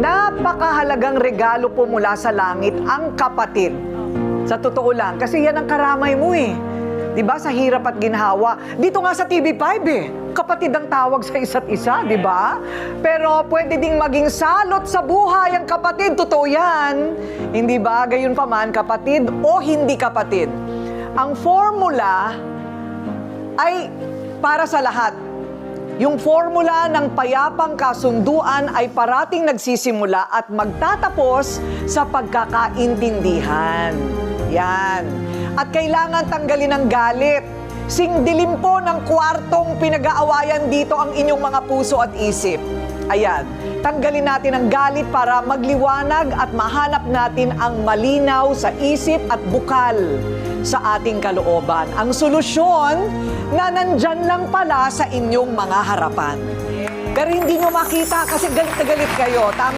napakahalagang regalo po mula sa langit ang kapatid. Sa totoo lang, kasi yan ang karamay mo eh. 'Di ba sa hirap at ginhawa. Dito nga sa TV5 eh, kapatid ang tawag sa isa't isa, 'di ba? Pero pwede ding maging salot sa buhay ang kapatid, totoo 'yan. Hindi ba? Gayon pa man kapatid o hindi kapatid. Ang formula ay para sa lahat. Yung formula ng payapang kasunduan ay parating nagsisimula at magtatapos sa pagkakaintindihan. Yan. At kailangan tanggalin ang galit. Singdilim po ng kwartong pinag-aawayan dito ang inyong mga puso at isip. Ayan, tanggalin natin ang galit para magliwanag at mahanap natin ang malinaw sa isip at bukal sa ating kalooban. Ang solusyon na nandyan lang pala sa inyong mga harapan. Pero hindi nyo makita kasi galit na galit kayo. Tama